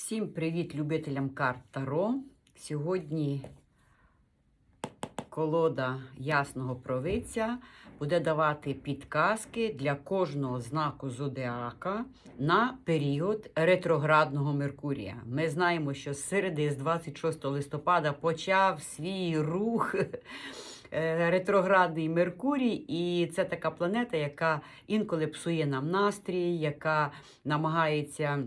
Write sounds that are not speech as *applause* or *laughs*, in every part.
Всім привіт любителям карт Таро. Сьогодні колода ясного провидця буде давати підказки для кожного знаку зодіака на період ретроградного Меркурія. Ми знаємо, що з середи з 26 листопада почав свій рух. *laughs* е, Ретроградний Меркурій, і це така планета, яка інколи псує нам настрій, яка намагається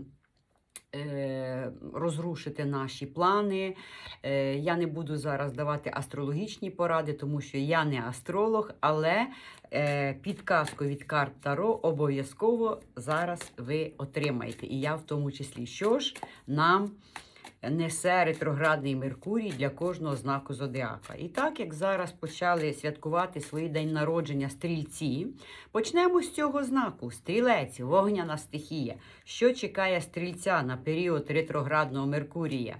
розрушити наші плани. Е, Я не буду зараз давати астрологічні поради, тому що я не астролог, але е, підказку від карт Таро обов'язково зараз ви отримаєте. І я в тому числі. Що ж нам несе ретроградний Меркурій для кожного знаку зодіака. І так як зараз почали святкувати свій день народження стрільці, почнемо з цього знаку: стрілець, вогняна стихія. Що чекає стрільця на період ретроградного Меркурія?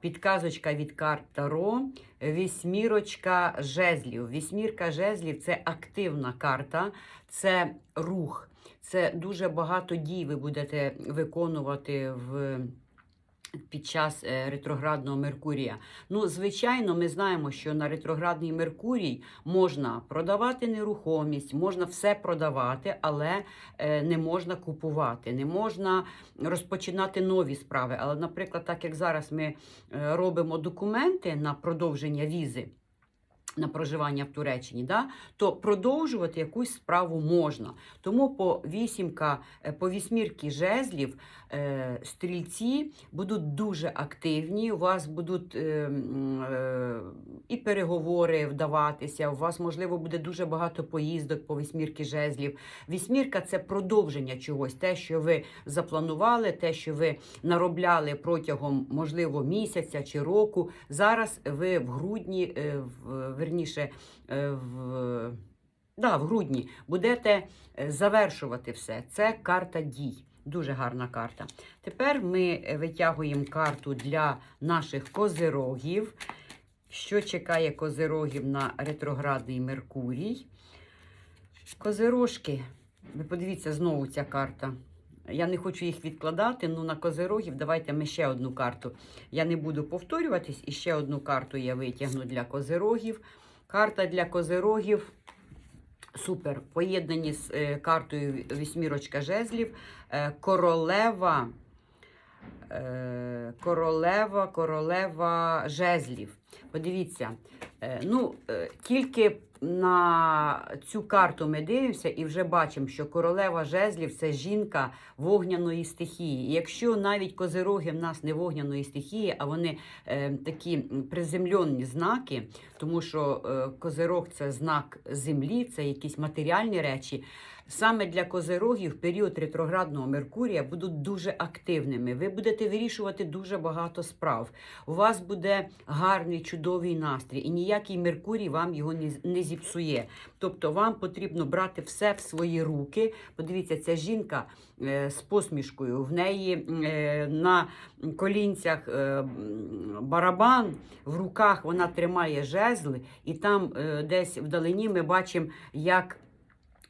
Підказочка від карт Таро, вісьмірочка жезлів. Вісьмірка жезлів це активна карта, це рух, це дуже багато дій ви будете виконувати в. Під час е, ретроградного Меркурія. Ну, звичайно, ми знаємо, що на ретроградний Меркурій можна продавати нерухомість, можна все продавати, але е, не можна купувати, не можна розпочинати нові справи. Але, наприклад, так як зараз ми е, робимо документи на продовження візи. На проживання в Туреччині, да, то продовжувати якусь справу можна. Тому по вісімка, по вісьмірки жезлів стрільці будуть дуже активні. У вас будуть е, е, і переговори вдаватися. У вас, можливо, буде дуже багато поїздок по вісьмірки жезлів. Вісьмірка це продовження чогось, те, що ви запланували, те, що ви наробляли протягом, можливо, місяця чи року. Зараз ви в грудні, е, в, верніше, е, в. Да, в грудні будете е, завершувати все. Це карта дій. Дуже гарна карта. Тепер ми е, витягуємо карту для наших козирогів. Що чекає козирогів на ретроградний Меркурій? Козирожки. Ви подивіться знову ця карта. Я не хочу їх відкладати, ну на козирогів давайте ми ще одну карту. Я не буду повторюватись, і ще одну карту я витягну для козирогів. Карта для козирогів. Супер. Поєднані з е, картою вісьмірочка жезлів. Е, королева. Е, королева, королева жезлів. Подивіться, е, ну, е, тільки на цю карту ми дивимося і вже бачимо, що королева жезлів це жінка вогняної стихії. І якщо навіть козироги в нас не вогняної стихії, а вони е, такі приземльонні знаки, тому що е, козирог це знак землі, це якісь матеріальні речі. Саме для козирогів період ретроградного Меркурія будуть дуже активними. Ви будете вирішувати дуже багато справ. У вас буде гарний, чудовий настрій, і ніякий Меркурій вам його не, зіпсує. Тобто вам потрібно брати все в свої руки. Подивіться, ця жінка е, з посмішкою, в неї е, на колінцях е, барабан, в руках вона тримає жезли, і там десь вдалині ми бачимо, як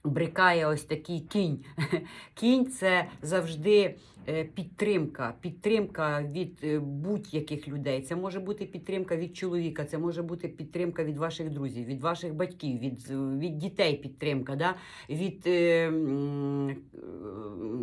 брикає ось такий кінь. *laughs* Кінь це завжди е, підтримка, підтримка від е, будь-яких людей. Це може бути підтримка від чоловіка, це може бути підтримка від ваших друзів, від ваших батьків, від, від дітей підтримка, да? від е,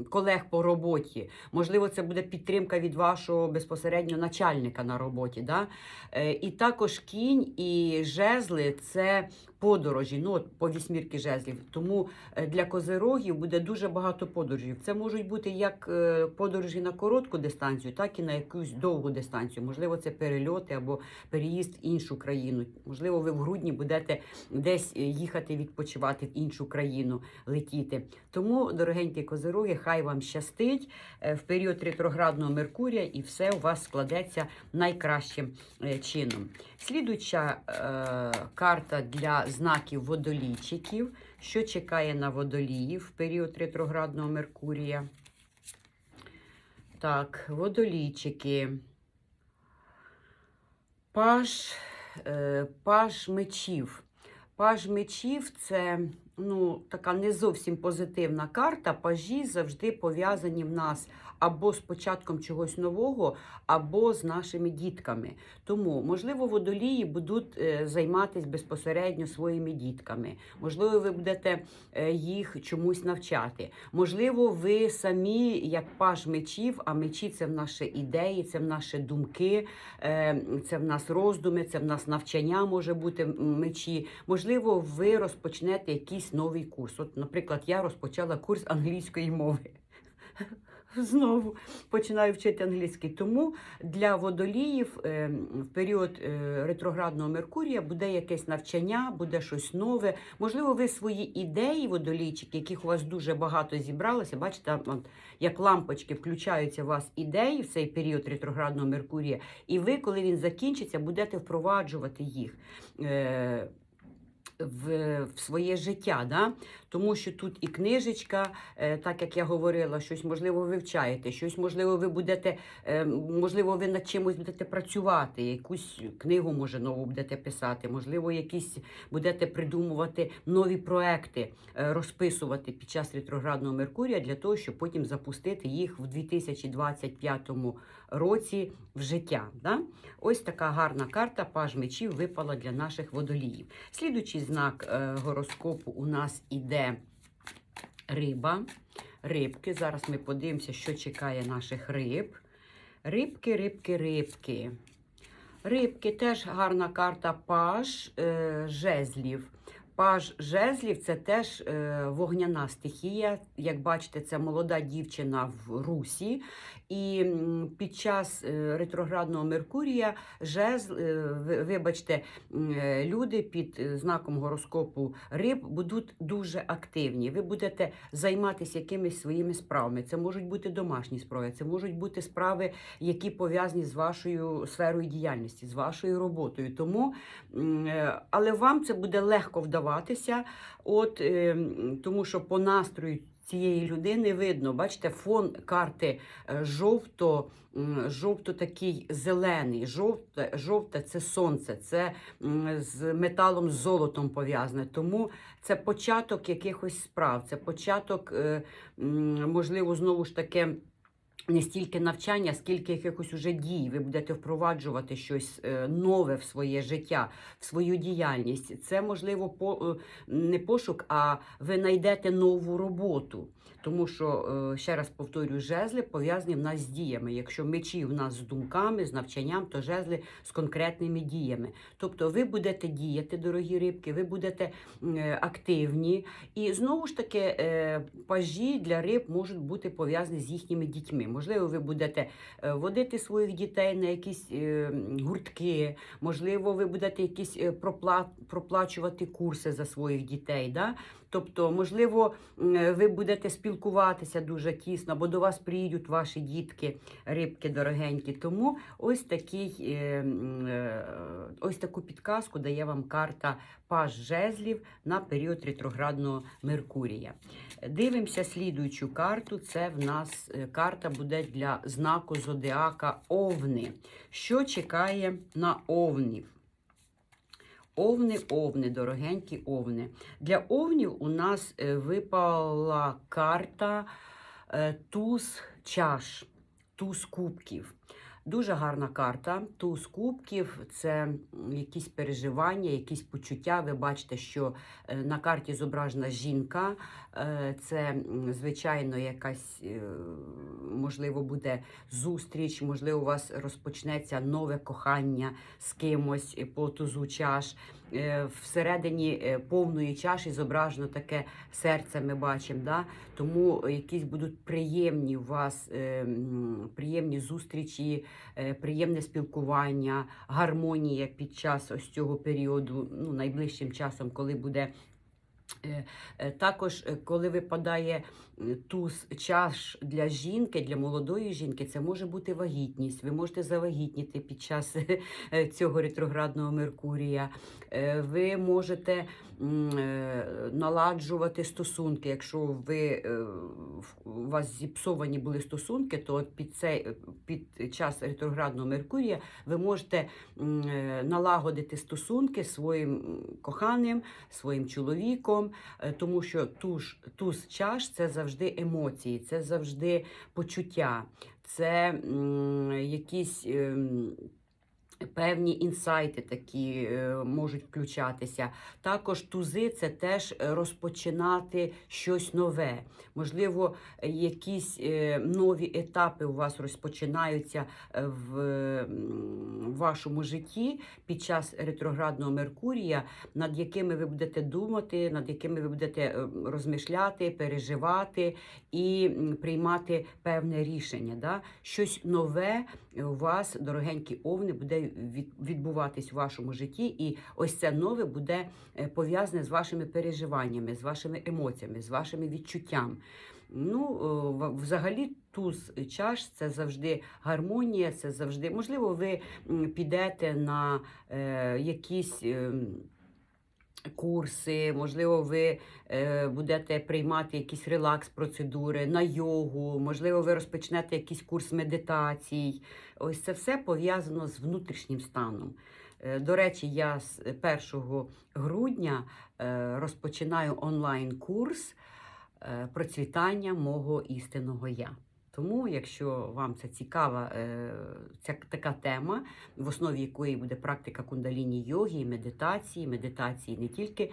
колег по роботі. Можливо, це буде підтримка від вашого безпосередньо начальника на роботі. Да? Е, І також кінь і жезли це подорожі, ну от по вісьмірки жезлів. Тому е, для козирогів буде дуже багато подорожів. Це можуть бути як е, подорожі на коротку дистанцію, так і на якусь довгу дистанцію. Можливо, це перельоти або переїзд в іншу країну. Можливо, ви в грудні будете десь е, їхати відпочивати в іншу країну, летіти. Тому, дорогенькі козироги, хай вам щастить в період ретроградного Меркурія, і все у вас складеться найкращим чином. Слідуюча е, карта для знаків водолійчиків. Що чекає на водоліїв в період ретроградного Меркурія? Так, водолійчики. Паж, е, паж мечів. Паж мечів це ну, така не зовсім позитивна карта. Пажі завжди пов'язані в нас або з початком чогось нового, або з нашими дітками. Тому, можливо, водолії будуть е, займатися безпосередньо своїми дітками. Можливо, ви будете е, їх чомусь навчати. Можливо, ви самі, як паж мечів, а мечі це в наші ідеї, це в наші думки, е, це в нас роздуми, це в нас навчання може бути мечі. Можливо, ви розпочнете якийсь новий курс. От, наприклад, я розпочала курс англійської мови. *laughs* Знову починаю вчити англійський. Тому для водоліїв е, в період е, ретроградного Меркурія буде якесь навчання, буде щось нове. Можливо, ви свої ідеї, водолійчики, яких у вас дуже багато зібралося. Бачите, як лампочки включаються у вас ідеї в цей період ретроградного Меркурія, і ви, коли він закінчиться, будете впроваджувати їх. Е, в, в своє життя, да? Тому що тут і книжечка, е, так як я говорила, щось можливо вивчаєте, щось можливо ви будете, е, можливо, ви над чимось будете працювати, якусь книгу, може, нову будете писати, можливо, якісь будете придумувати нові проекти, е, розписувати під час ретроградного Меркурія для того, щоб потім запустити їх в 2025 році в життя. Да? Ось така гарна карта паж мечів випала для наших водоліїв. Слідуючий знак гороскопу у нас іде риба. Рибки. Зараз ми подивимося, що чекає наших риб. Рибки, рибки, рибки. Рибки теж гарна карта паж е, жезлів. Паж жезлів це теж е, вогняна стихія. Як бачите, це молода дівчина в Русі. І під час е, ретроградного Меркурія жезл, е, ви- вибачте, люди під знаком гороскопу риб будуть дуже активні. Ви будете займатися якимись своїми справами. Це можуть бути домашні справи, це можуть бути справи, які пов'язані з вашою сферою діяльності, з вашою роботою. Тому, але вам це буде легко вдаватися, от, е, тому що по настрою цієї людини видно, бачите, фон карти е, жовто, жовто такий зелений. Жовте, жовте це сонце, це з металом з золотом пов'язане. Тому це початок якихось справ, це початок, е, можливо, знову ж таки. Не стільки навчання, скільки якихось уже дій. Ви будете впроваджувати щось е, нове в своє життя, в свою діяльність. Це можливо по е, не пошук, а ви знайдете нову роботу. Тому що, е, ще раз повторюю, жезли пов'язані в нас з діями. Якщо мечі в нас з думками, з навчанням, то жезли з конкретними діями. Тобто ви будете діяти, дорогі рибки, ви будете е, активні. І знову ж таки, е, пажі для риб можуть бути пов'язані з їхніми дітьми. Можливо, ви будете водити своїх дітей на якісь гуртки, можливо, ви будете якісь пропла- проплачувати курси за своїх дітей. Да? Тобто, можливо, ви будете спілкуватися дуже тісно, бо до вас приїдуть ваші дітки, рибки дорогенькі. Тому ось такий, е, е, ось таку підказку дає вам карта Паж жезлів на період ретроградного Меркурія. Дивимося слідуючу карту. Це в нас е, карта буде для знаку зодіака Овни. Що чекає на овнів? Овни, овни, дорогенькі овни. Для овнів у нас е, випала карта е, туз чаш, туз кубків. Дуже гарна карта. Туз кубків це якісь переживання, якісь почуття. Ви бачите, що е, на карті зображена жінка. Е, Це, звичайно, якась, е, можливо, буде зустріч, можливо, у вас розпочнеться нове кохання з кимось по тузу чаш. Всередині повної чаші зображено таке серце, ми бачимо. Да? Тому якісь будуть приємні у вас приємні зустрічі, приємне спілкування, гармонія під час ось цього періоду, ну, найближчим часом, коли буде. Е, е, Також, е, коли випадає е, туз чаш для жінки, для молодої жінки, це може бути вагітність. Ви можете завагітніти під час е, цього ретроградного Меркурія. Е, Ви можете е, наладжувати стосунки. Якщо ви е, у вас зіпсовані були стосунки, то під цей під час ретроградного Меркурія ви можете е, налагодити стосунки своїм коханим, своїм чоловіком. е, тому що туз, туз чаш це завжди емоції, це завжди почуття, це м, якісь. ем, Певні інсайти такі е, можуть включатися. Також тузи це теж е, розпочинати щось нове. Можливо, якісь е, нові етапи у вас розпочинаються в вашому житті під час ретроградного Меркурія, над якими ви будете думати, над якими ви будете розмишляти, переживати і приймати певне рішення. Да? Щось нове у вас, дорогенькі овни, буде відбуватись у вашому житті, і ось це нове буде е, пов'язане з вашими переживаннями, з вашими емоціями, з вашими відчуттями. Ну, е, взагалі, туз чаш це завжди гармонія, це завжди можливо, ви підете на е, якісь. ем, Курси, можливо, ви е, будете приймати якісь релакс-процедури на йогу, можливо, ви розпочнете якийсь курс медитацій. Ось це все пов'язано з внутрішнім станом. Е, До речі, я з 1 грудня е, розпочинаю онлайн-курс процвітання мого істинного я. Тому, якщо вам це цікава е, ця така тема, в основі якої буде практика кундаліні йоги і медитації, медитації не тільки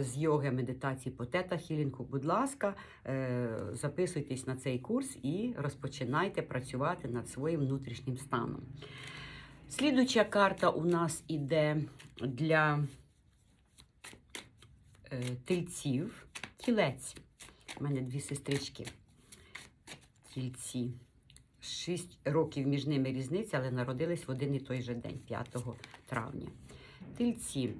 з йоги, а медитації по тета-хілінгу, будь ласка, е, записуйтесь на цей курс і розпочинайте працювати над своїм внутрішнім станом. Слідуюча карта у нас іде для е, тельців, тілець. У мене дві сестрички. Тільці. Шість років між ними різниця, але народились в один і той же день, 5 травня. Тельці.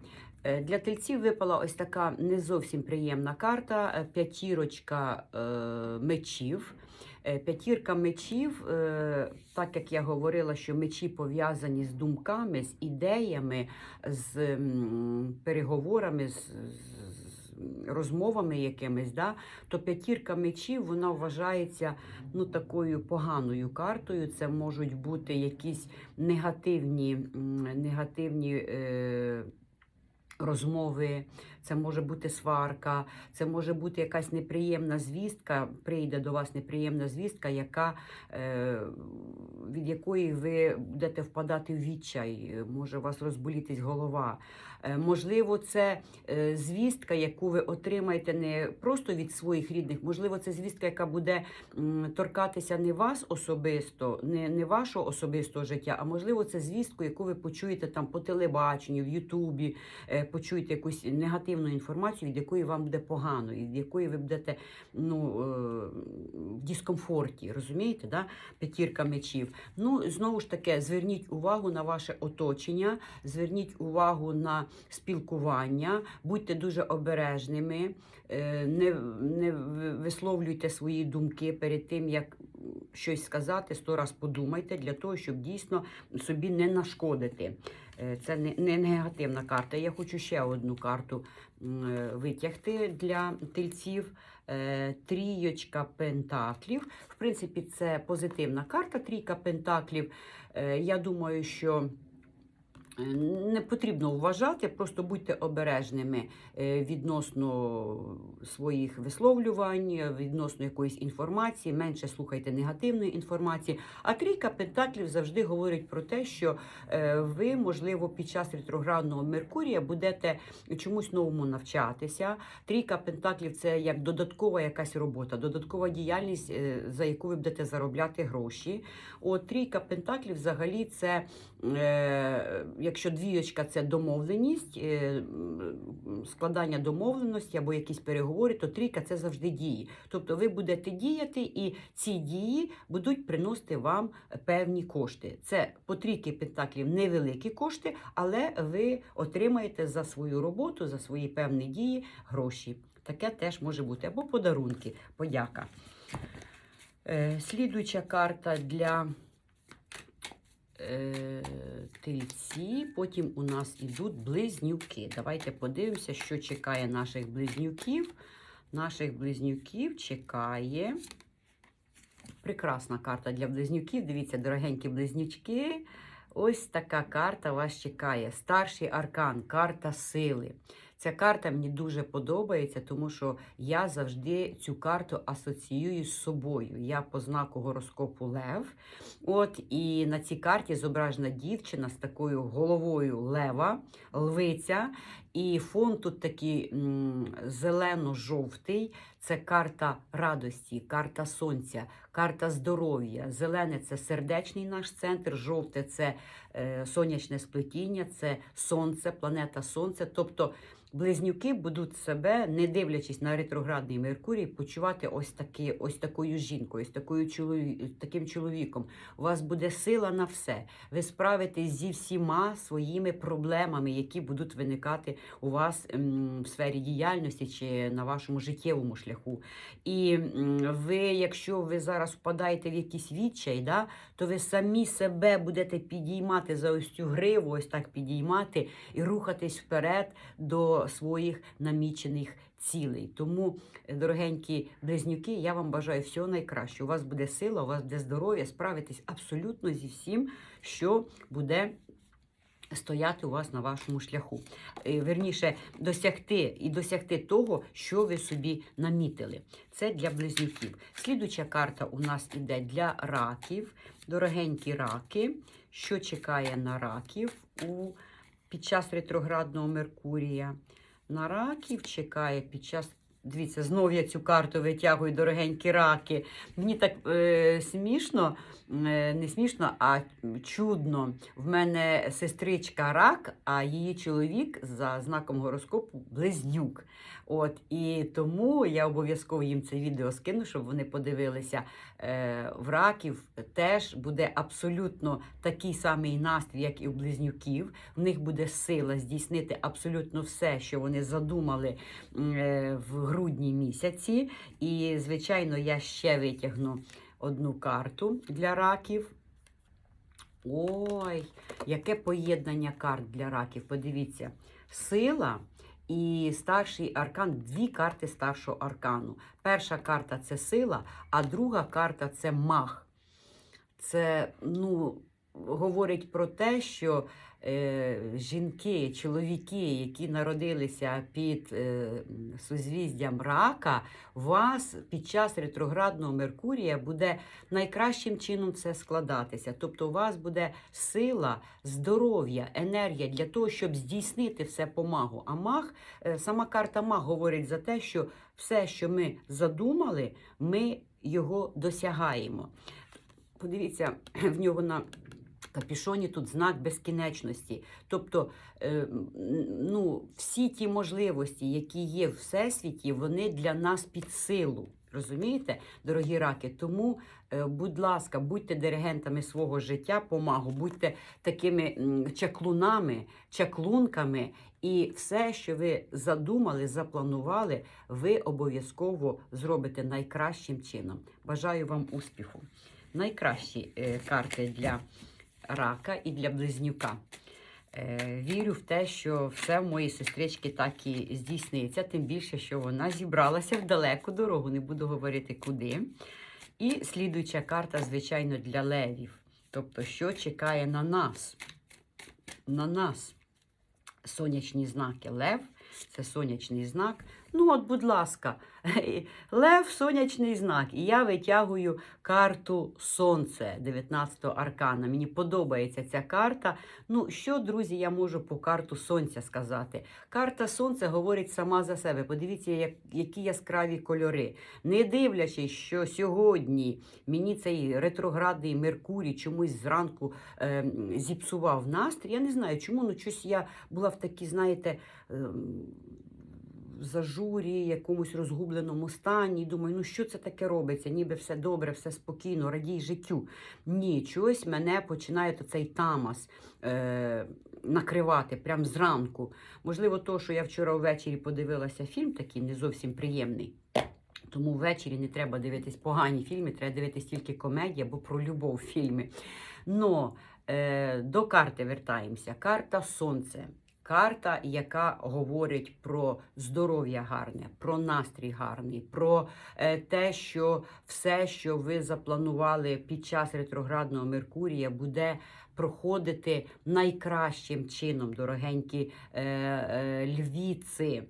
Е, Для тельців випала ось така не зовсім приємна карта. е, П'ятірочка е, мечів. П'ятірка мечів, так як я говорила, що мечі пов'язані з думками, з ідеями, з переговорами, з розмовами якимись, да, то п'ятірка мечів вона вважається ну, такою поганою картою. Це можуть бути якісь негативні, негативні е, розмови, це може бути сварка, це може бути якась неприємна звістка, прийде до вас неприємна звістка, яка, е, від якої ви будете впадати в відчай, може у вас розболітись голова. Е, Можливо, це е, звістка, яку ви отримаєте не просто від своїх рідних, можливо, це звістка, яка буде торкатися не вас особисто, не, не вашого особистого життя, а можливо, це звістку, яку ви почуєте там по телебаченню, в Ютубі, почуєте якусь негативну інформацію, від якої вам буде погано, і від якої ви будете ну, е, в дискомфорті, розумієте? Да? П'ятірка мечів. Ну, знову ж таки, зверніть увагу на ваше оточення, зверніть увагу на спілкування, будьте дуже обережними, е, не, не висловлюйте свої думки перед тим, як щось сказати, сто раз подумайте для того, щоб дійсно собі не нашкодити. Е, Це не, не негативна карта. Я хочу ще одну карту е, витягти для тельців. Е, Трійочка пентаклів. В принципі, це позитивна карта. Трійка пентаклів. Я думаю, що не потрібно вважати, просто будьте обережними е, відносно своїх висловлювань, е, відносно якоїсь інформації, менше слухайте негативної інформації. А трійка пентаклів завжди говорить про те, що е, ви, можливо, під час ретроградного Меркурія будете чомусь новому навчатися. Трійка пентаклів це як додаткова якась робота, додаткова діяльність, е, за яку ви будете заробляти гроші. От трійка пентаклів взагалі це, е, якщо двієчка це домовленість, е, складання домовленості або якісь переговори, то трійка це завжди дії. Тобто ви будете діяти, і ці дії будуть приносити вам певні кошти. Це по трійки пентаклів невеликі кошти, але ви отримаєте за свою роботу, за свої певні дії гроші. Таке теж може бути. Або подарунки, подяка. Е, Слідуюча карта для тельці. Потім у нас ідуть близнюки. Давайте подивимося, що чекає наших близнюків. Наших близнюків чекає. Прекрасна карта для близнюків. Дивіться, дорогенькі близнючки. Ось така карта вас чекає. Старший аркан, карта сили. Ця карта мені дуже подобається, тому що я завжди цю карту асоціюю з собою. Я по знаку гороскопу Лев. От і на цій карті зображена дівчина з такою головою лева, лвиця. І фон тут такий зелено-жовтий. Це карта радості, карта сонця, карта здоров'я. Зелене це сердечний наш центр, жовте це е, сонячне сплетіння, це сонце, планета Сонце. Тобто близнюки будуть себе, не дивлячись на ретроградний Меркурій, почувати ось таки, ось такою жінкою, ось такою чолові, таким чоловіком. У вас буде сила на все. Ви справитесь зі всіма своїми проблемами, які будуть виникати у вас в сфері діяльності чи на вашому життєвому шляху. І ви, якщо ви зараз впадаєте в якийсь відчай, да, то ви самі себе будете підіймати за ось цю гриву, ось так підіймати і рухатись вперед до своїх намічених цілей. Тому, дорогенькі близнюки, я вам бажаю всього найкращого. У вас буде сила, у вас буде здоров'я, справитись абсолютно зі всім, що буде. Стояти у вас на вашому шляху. Е, Верніше, досягти і досягти того, що ви собі намітили. Це для близнюків. Слідуча карта у нас іде для раків. Дорогенькі раки. Що чекає на раків у, під час ретроградного Меркурія? На раків чекає під час. Дивіться, знов я цю карту витягую, дорогенькі раки. Мені так е, смішно, е, не смішно, а чудно. В мене сестричка рак, а її чоловік за знаком гороскопу близнюк. От, і тому я обов'язково їм це відео скину, щоб вони подивилися. Е, в раків теж буде абсолютно такий самий настрій, як і у близнюків. В них буде сила здійснити абсолютно все, що вони задумали е, в грудні місяці. І, звичайно, я ще витягну одну карту для раків. Ой, яке поєднання карт для раків. Подивіться, сила і старший аркан дві карти старшого аркану. Перша карта це сила, а друга карта це мах. Це ну, говорить про те, що жінки, чоловіки, які народилися під е, сузвіздям рака, у вас під час ретроградного Меркурія буде найкращим чином все складатися. Тобто, у вас буде сила, здоров'я, енергія для того, щоб здійснити все по магу. А маг, е, сама карта маг говорить за те, що все, що ми задумали, ми його досягаємо. Подивіться, *clears throat* в нього на капішоні тут знак безкінечності. Тобто, е, ну, всі ті можливості, які є в всесвіті, вони для нас під силу. Розумієте, дорогі раки? Тому, е, будь ласка, будьте диригентами свого життя, помагу, будьте такими чаклунами, чаклунками, і все, що ви задумали, запланували, ви обов'язково зробите найкращим чином. Бажаю вам успіху. Найкращі е, карти для рака і для близнюка. Е, Вірю в те, що все в моїй сестрички так і здійсниться, тим більше, що вона зібралася в далеку дорогу, не буду говорити куди. І слідуюча карта, звичайно, для левів. Тобто, що чекає на нас? На нас сонячні знаки. Лев це сонячний знак. Ну, от, будь ласка, *laughs* Лев сонячний знак. І я витягую карту Сонце 19-го аркана. Мені подобається ця карта. Ну, що, друзі, я можу по карту Сонця сказати? Карта Сонця говорить сама за себе. Подивіться, як, які яскраві кольори. Не дивлячись, що сьогодні мені цей ретроградний Меркурій чомусь зранку е, зіпсував настрій. Я не знаю, чому, ну щось я була в такій, знаєте, ем, зажурі, якомусь розгубленому стані. Думаю, ну що це таке робиться? Ніби все добре, все спокійно, радій життю. Ні, чогось мене починає цей тамас е, накривати прямо зранку. Можливо, то, що я вчора ввечері подивилася фільм, такий не зовсім приємний. Тому ввечері не треба дивитись погані фільми, треба дивитись тільки комедії або про любов фільми. Но е, до карти вертаємося. Карта Сонце. Карта, яка говорить про здоров'я гарне, про настрій гарний, про е, те, що все, що ви запланували під час ретроградного Меркурія, буде проходити найкращим чином, дорогенькі е, е, львіці.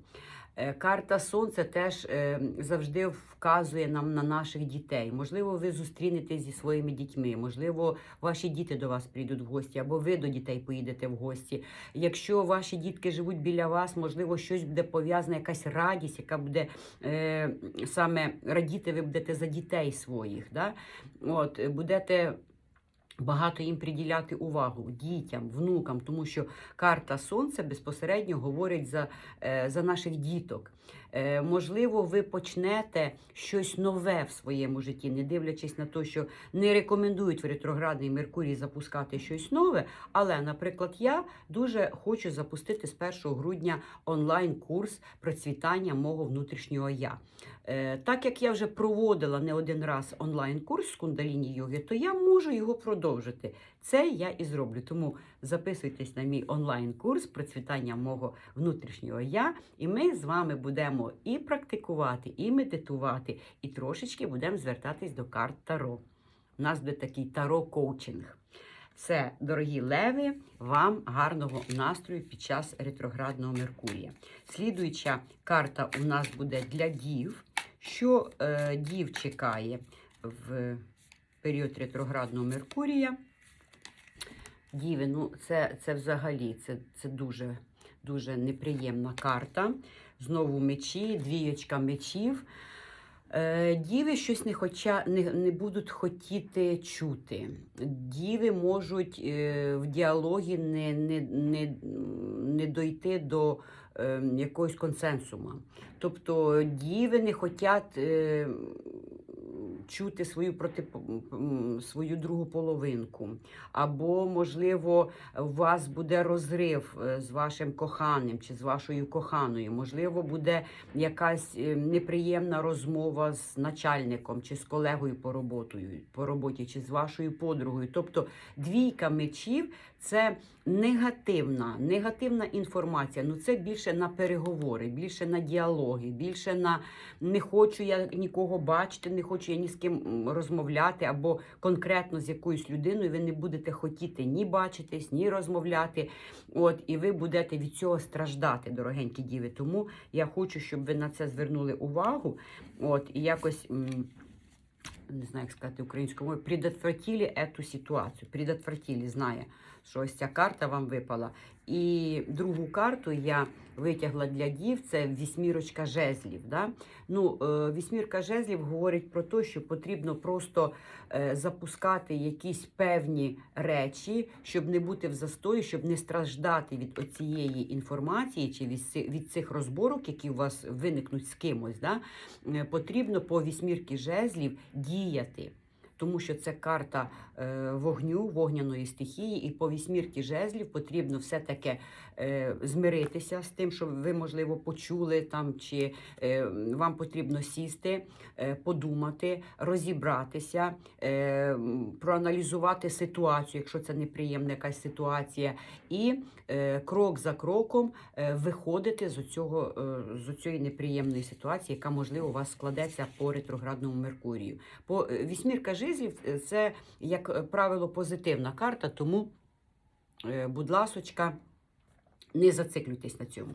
Карта Сонця теж е, завжди вказує нам на наших дітей. Можливо, ви зустрінетесь зі своїми дітьми, можливо, ваші діти до вас прийдуть в гості, або ви до дітей поїдете в гості. Якщо ваші дітки живуть біля вас, можливо, щось буде пов'язане, якась радість, яка буде е, саме радіти, ви будете за дітей своїх. Да? От, е, будете багато їм приділяти увагу дітям, внукам, тому що карта Сонця безпосередньо говорить за, е, за наших діток. Е, Можливо, ви почнете щось нове в своєму житті, не дивлячись на те, що не рекомендують в ретроградний Меркурій запускати щось нове. Але, наприклад, я дуже хочу запустити з 1 грудня онлайн-курс процвітання мого внутрішнього я. Е, Так як я вже проводила не один раз онлайн-курс з кундаліні йоги, то я можу його продовжити. Це я і зроблю. Тому записуйтесь на мій онлайн-курс процвітання мого внутрішнього я, і ми з вами будемо і практикувати, і медитувати, і трошечки будемо звертатись до карт Таро. У нас буде такий таро-коучинг. Все, дорогі леви, вам гарного настрою під час ретроградного Меркурія. Слідуюча карта у нас буде для дів. Що е, дів чекає в період ретроградного Меркурія? Діви, ну це, це взагалі це, це дуже, дуже неприємна карта. Знову мечі, двієчка мечів. Е, Діви щось не, хоча, не, не будуть хотіти чути. Діви можуть е, в діалогі не, не, не, не дойти до е, якогось консенсуму. Тобто діви не хочуть е, чути свою, проти, свою другу половинку. Або, можливо, у вас буде розрив е, з вашим коханим чи з вашою коханою. Можливо, буде якась е, неприємна розмова з начальником чи з колегою по роботою, по роботі, чи з вашою подругою. Тобто двійка мечів це негативна, негативна інформація. Ну це більше на переговори, більше на діалоги, більше на не хочу я нікого бачити, не хочу я ні з ким розмовляти, або конкретно з якоюсь людиною ви не будете хотіти ні бачитись, ні розмовляти. От, і ви будете від цього страждати, дорогенькі діви. Тому я хочу, щоб ви на це звернули увагу. От, і якось. не знаю, як сказати українською мовою, предотвратили эту ситуацію. Предотвратили, знає, що ось ця карта вам випала. І другу карту я витягла для дів, це вісьмірочка жезлів. Да? Ну, е, вісьмірка жезлів говорить про те, що потрібно просто е, запускати якісь певні речі, щоб не бути в застої, щоб не страждати від оцієї інформації чи від, цих розборок, які у вас виникнуть з кимось. Да? Е, Потрібно по вісьмірки жезлів діяти. Тому що це карта е, вогню, вогняної стихії, і по вісьмірки жезлів потрібно все-таки е, змиритися з тим, що ви, можливо, почули там, чи е, вам потрібно сісти, подумати, розібратися, проаналізувати ситуацію, якщо це неприємна якась ситуація, і крок за кроком виходити з цього з цієї неприємної ситуації, яка можливо у вас складеться по ретроградному Меркурію. По вісьмірка жезлів е, це як е, правило позитивна карта, тому, е, будь ласочка, не зациклюйтесь на цьому.